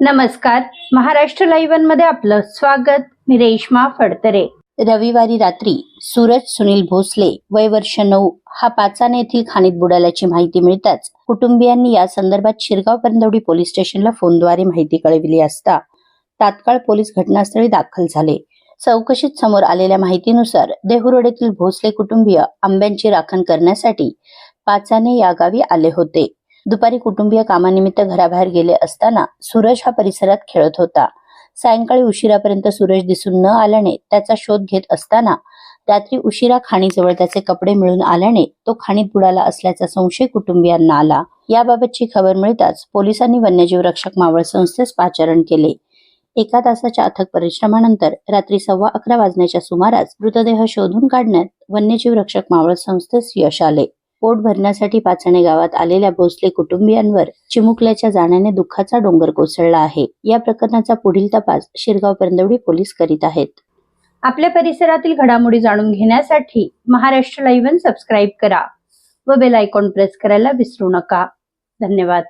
नमस्कार. महाराष्ट्र लाईव्हमध्ये आपलं स्वागत. मी रेश्मा फडतरे. रविवारी रात्री सूरज सुनील भोसले वय वर्ष नऊ हा पाचाने येथील खाणीत बुडाल्याची माहिती मिळताच कुटुंबियांनी या संदर्भात शिरगाव परंदवडी पोलीस स्टेशनला फोनद्वारे माहिती कळविली असता तात्काळ पोलीस घटनास्थळी दाखल झाले. चौकशीत समोर आलेल्या माहितीनुसार देहुरोड येथील भोसले कुटुंबीय आंब्यांची राखण करण्यासाठी पाचाने या गावी आले होते. दुपारी कुटुंबीय कामानिमित्त घराबाहेर गेले असताना सूरज हा परिसरात खेळत होता. सायंकाळी उशिरापर्यंत सूरज दिसून न आल्याने त्याचा शोध घेत असताना रात्री उशिरा खाणीजवळ त्याचे कपडे मिळून आल्याने तो खाणीत बुडाला असल्याचा संशय कुटुंबियांना आला. याबाबतची खबर मिळताच पोलिसांनी वन्यजीव रक्षक मावळ संस्थेस पाचारण केले. एका तासाच्या अथक परिश्रमानंतर रात्री सव्वा अकरा वाजण्याच्या सुमारास मृतदेह शोधून काढण्यात वन्यजीव रक्षक मावळ संस्थेस यश आले. पोट भरण्यासाठी पाचणे गावात आलेल्या भोसले कुटुंबियांवर चिमुकल्याच्या जाण्याने दुःखाचा डोंगर कोसळला आहे. या प्रकरणाचा पुढील तपास शिरगाव परंदवडी पोलीस करीत आहेत. आपल्या परिसरातील घडामोडी जाणून घेण्यासाठी महाराष्ट्र लाईव्ह सबस्क्राईब करा व बेल आयकॉन प्रेस करायला विसरू नका. धन्यवाद.